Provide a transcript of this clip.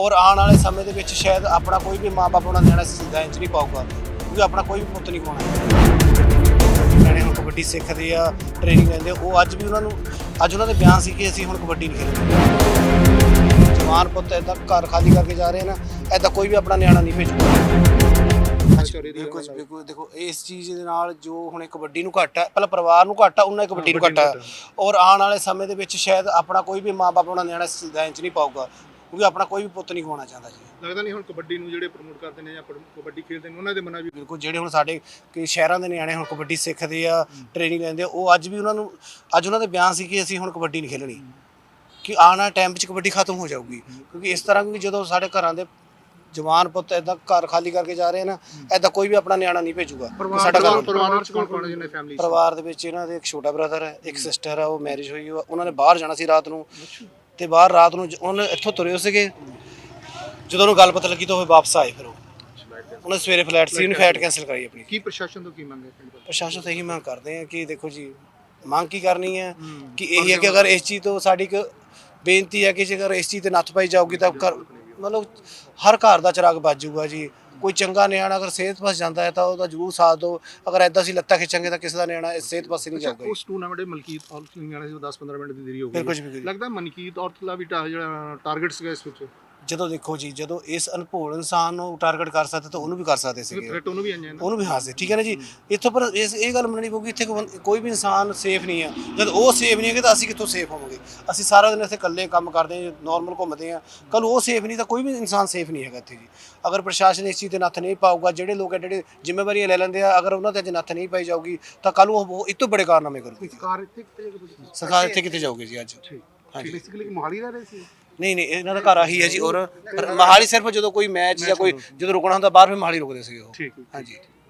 ਔਰ ਆਉਣ ਵਾਲੇ ਸਮੇਂ ਦੇ ਵਿੱਚ ਸ਼ਾਇਦ ਆਪਣਾ ਕੋਈ ਵੀ ਮਾਪੇ ਆਪਣਾ ਨਿਆਣਾ ਸਿੱਧਾ ਇੰਚ ਨਹੀਂ ਪਾਊਗਾ। ਕਿਉਂਕਿ ਆਪਣਾ ਕੋਈ ਵੀ ਪੁੱਤ ਨਹੀਂ ਪਾਉਣਾ। ਨਿਆਣੇ ਹੁਣ ਕਬੱਡੀ ਸਿੱਖਦੇ ਆ ਟ੍ਰੇਨਿੰਗ ਲੈਂਦੇ ਆ, ਉਹ ਅੱਜ ਵੀ ਉਹਨਾਂ ਨੂੰ ਅੱਜ ਉਹਨਾਂ ਦੇ ਬਿਆਨ ਸੀ ਕਿ ਅਸੀਂ ਹੁਣ ਕਬੱਡੀ ਨਹੀਂ ਖੇਡਣੀ। ਜਵਾਨ ਪੁੱਤ ਇਦਾਂ ਘਰ ਖਾਲੀ ਕਰਕੇ ਜਾ ਰਹੇ ਨਾ ਐਦਾਂ ਕੋਈ ਵੀ ਆਪਣਾ ਨਿਆਣਾ ਨਹੀਂ ਭੇਜੂਗਾ। ਬਿਲਕੁਲ ਬਿਲਕੁਲ ਦੇਖੋ ਇਸ ਚੀਜ਼ ਦੇ ਨਾਲ ਜੋ ਹੁਣ ਕਬੱਡੀ ਨੂੰ ਘੱਟ ਹੈ ਪਹਿਲਾਂ ਪਰਿਵਾਰ ਨੂੰ ਘੱਟ ਉਹਨਾਂ ਕਬੱਡੀ ਨੂੰ ਘੱਟ। ਔਰ ਆਉਣ ਵਾਲੇ ਸਮੇਂ ਦੇ ਵਿੱਚ ਸ਼ਾਇਦ ਆਪਣਾ ਕੋਈ ਵੀ ਮਾਪੇ ਆਪਣਾ ਨਿਆਣਾ ਸਿੱਧਾ ਇੰਚ ਨਹੀਂ ਪਾਊਗਾ। ਕਿਉਂਕਿ ਆਪਣਾ ਕੋਈ ਵੀ ਪੁੱਤ ਨਹੀਂ ਖਵਾਉਣਾ ਚਾਹੁੰਦਾ ਜੀ। ਲੱਗਦਾ ਨਹੀਂ ਹੁਣ ਕਬੱਡੀ ਨੂੰ ਜਿਹੜੇ ਪ੍ਰਮੋਟ ਕਰਦੇ ਨੇ ਜਾਂ ਕਬੱਡੀ ਖੇਡਦੇ ਨੇ ਉਹਨਾਂ ਦੇ ਮਨਾਂ ਵੀ ਬਿਲਕੁਲ ਜਿਹੜੇ ਹੁਣ ਸਾਡੇ ਕਈ ਸ਼ਹਿਰਾਂ ਦੇ ਨਿਆਣੇ ਹੁਣ ਕਬੱਡੀ ਸਿੱਖਦੇ ਆ ਟ੍ਰੇਨਿੰਗ ਲੈਂਦੇ ਆ ਉਹ ਅੱਜ ਵੀ ਉਹਨਾਂ ਨੂੰ ਅੱਜ ਉਹਨਾਂ ਦੇ ਬਿਆਨ ਸੀ ਕਿ ਅਸੀਂ ਹੁਣ ਕਬੱਡੀ ਨਹੀਂ ਖੇਡਣੀ ਕਿ ਆਉਣ ਵਾਲੇ ਟਾਈਮ ਵਿੱਚ ਕਬੱਡੀ ਖਤਮ ਹੋ ਜਾਊਗੀ। ਕਿਉਂਕਿ ਇਸ ਤਰ੍ਹਾਂ ਕਿਉਂਕਿ ਜਦੋਂ ਸਾਡੇ ਘਰਾਂ ਦੇ ਜਵਾਨ ਪੁੱਤ ਇਦਾਂ ਘਰ ਖਾਲੀ ਕਰਕੇ ਜਾ ਰਹੇ ਨਾ ਐਦਾਂ ਕੋਈ ਵੀ ਆਪਣਾ ਨਿਆਣਾ ਨਹੀਂ ਭੇਜੂਗਾ। ਕਿ ਸਾਡਾ ਘਰ ਪਰਿਵਾਰ ਪਰਿਵਾਰ ਵਿੱਚ ਕੌਣ ਕੌਣ ਜਿਹਨੇ ਫੈਮਿਲੀ ਪਰਿਵਾਰ ਦੇ ਵਿੱਚ ਇਹਨਾਂ ਦੇ ਇੱਕ ਛੋਟਾ ਬ੍ਰਦਰ ਹੈ ਇੱਕ ਸਿਸਟਰ ਹੈ ਉਹ ਮੈਰਿਜ ਹੋਈ ਹੋਈ ਆ। ਉਹਨਾਂ ਨੇ ਬਾਹਰ ਜਾਣਾ ਸੀ ਰਾਤ ਨੂੰ। ਤੇ ਬਾਹਰ ਰਾਤ ਨੂੰ ਜ- ਉਹਨੇ ਇੱਥੋਂ ਤੁਰੇ ਹੋ ਸੀਗੇ। ਜਦੋਂ ਉਹਨੂੰ ਗੱਲ ਪਤਾ ਲੱਗੀ ਤਾਂ ਉਹ ਵਾਪਸ ਆਏ ਫਿਰ ਉਹ। ਉਹਨੇ ਸਵੇਰੇ ਫਲਾਈਟ ਸੀ ਉਹਨੇ ਫਲਾਈਟ ਕੈਨਸਲ ਕਰਾਈ ਆਪਣੀ। ਕੀ ਪ੍ਰਸ਼ਾਸਨ ਤੋਂ ਕੀ ਮੰਗ ਹੈ ਪਿੰਡ ਦਾ ਪ੍ਰਸ਼ਾਸਨ ਤੋਂ ਇਹੀ ਮੰਗ ਕਰਦੇ ਆ ਕਿ ਦੇਖੋ ਜੀ ਮੰਗ ਕੀ ਕਰਨੀ ਹੈ? ਕਿ ਇਹ ਹੈ ਕਿ ਅਗਰ ਇਸ ਚੀਜ਼ ਤੋਂ ਸਾਡੀ ਇੱਕ ਬੇਨਤੀ ਹੈ ਕਿ ਜੇਕਰ ਇਸ ਚੀਜ਼ ਤੇ ਨੱਥ ਪਾਈ ਜਾਊਗੀ ਤਾਂ ਘਰ ਮਤਲਬ ਹਰ ਘਰ ਦਾ ਚਿਰਾਗ ਬਚ ਜਾਊਗਾ ਜੀ। ਕੋਈ ਚੰਗਾ ਨਿਆਣਾ ਅਗਰ ਸਿਹਤ ਪਾਸ ਜਾਂਦਾ ਹੈ ਤਾਂ ਉਹਦਾ ਜ਼ਰੂਰ ਸਾਥ ਦਿਓ ਅਗਰ ਐਦਾਂ ਅਸੀਂ ਲੱਤਾਂ ਖਿੱਚਾਂਗੇ ਤਾਂ ਕਿਸੇ ਦਾ ਨਿਆਣਾ ਇਸ ਸਿਹਤ ਪਾਸੇ ਨਹੀਂ ਜਾਊਗਾ। ਉਸ ਟੂਰਨਾਮੈਂਟ ਦੇ ਮਲਕੀਤ ਔਰ ਨਿਆਣੇ ਸੀ 10-15 ਮਿੰਟ ਦੀ ਦੇਰੀ ਹੋ ਗਈ। ਲੱਗਦਾ ਮਨਕੀਤ ਔਰਤ ਦਾ ਵੀ ਟਾ- ਜਿਹੜਾ ਟਾਰਗੇਟ ਸੀਗਾ ਇਸ ਵਿੱਚ ਜਦੋਂ ਦੇਖੋ ਜੀ ਜਦੋਂ ਇਸ ਅਨਭੋਲ ਇਨਸਾਨ ਨੂੰ ਟਾਰਗੇਟ ਕਰ ਸਕਦੇ ਤਾਂ ਉਹਨੂੰ ਵੀ ਕਰ ਸਕਦੇ ਸੀਗੇ। ਥ੍ਰੈਟ ਉਹਨੂੰ ਵੀ ਆਈਆਂ ਨਾ। ਉਹਨੂੰ ਵੀ ਹਾਸੇ ਠੀਕ ਹੈ ਨਾ ਜੀ? ਇੱਥੋਂ ਪਰ ਇਸ ਇਹ ਗੱਲ ਮੰਨਣੀ ਪਊਗੀ ਇੱਥੇ ਕੋਈ ਵੀ ਇਨਸਾਨ ਸੇਫ ਨਹੀਂ ਹੈ ਜਦ ਉਹ ਸੇਫ ਨਹੀਂ ਹੈਗੇ ਤਾਂ ਅਸੀਂ ਕਿੱਥੋਂ ਸੇਫ ਹੋਵਾਂਗੇ? ਅਸੀਂ ਸਾਰਾ ਦਿਨ ਇੱਥੇ ਇਕੱਲੇ ਕੰਮ ਕਰਦੇ ਹਾਂ ਨਾਰਮਲ ਘੁੰਮਦੇ ਹਾਂ। ਕੱਲ ਉਹ ਸੇਫ ਨਹੀਂ ਤਾਂ ਕੋਈ ਵੀ ਇਨਸਾਨ ਸੇਫ ਨਹੀਂ ਹੈਗਾ ਇੱਥੇ ਜੀ। ਅਗਰ ਪ੍ਰਸ਼ਾਸਨ ਇਸ ਚੀਜ਼ ਤੇ ਨੱਥ ਨਹੀਂ ਪਾਊਗਾ ਜਿਹੜੇ ਲੋਕ ਐਡੇ ਜ਼ਿੰਮੇਵਾਰੀਆਂ ਲੈ ਲੈਂਦੇ ਆ ਅਗਰ ਉਹਨਾਂ ਤੇ ਅੱਜ ਨੱਥ ਨਹੀਂ ਪਾਈ ਜਾਊਗੀ ਤਾਂ ਕੱਲ ਉਹ ਇਹ ਤੋਂ ਬੜੇ ਕਾਰਨਾਮੇ ਕਰੂਗੇ। ਇੱਥੇ ਜਾ ਕੇ ਸਰਕਾਰ ਇੱਥੇ ਕਿੱਥੇ ਜਾਊਗੀ ਜੀ ਅੱਜ? ਹਾਂਜੀ। ਬੇਸਿਕਲੀ ਮੋਹਾਲੀ ਰਹਿ ਰਹੇ ਸੀ। ਨਹੀਂ ਨਹੀਂ ਇਹਨਾਂ ਦਾ ਘਰ ਆਹੀ ਹੈ ਜੀ ਔਰ ਮਹਾਲੀ ਸਿਰਫ ਜਦੋਂ ਕੋਈ ਮੈਚ ਜਾਂ ਕੋਈ ਜਦੋਂ ਰੁਕਣਾ ਹੁੰਦਾ ਬਾਹਰ ਫਿਰ ਮਹਾਲੀ ਰੁਕਦੇ ਸੀਗੇ ਉਹ। ਠੀਕ। ਹਾਂਜੀ।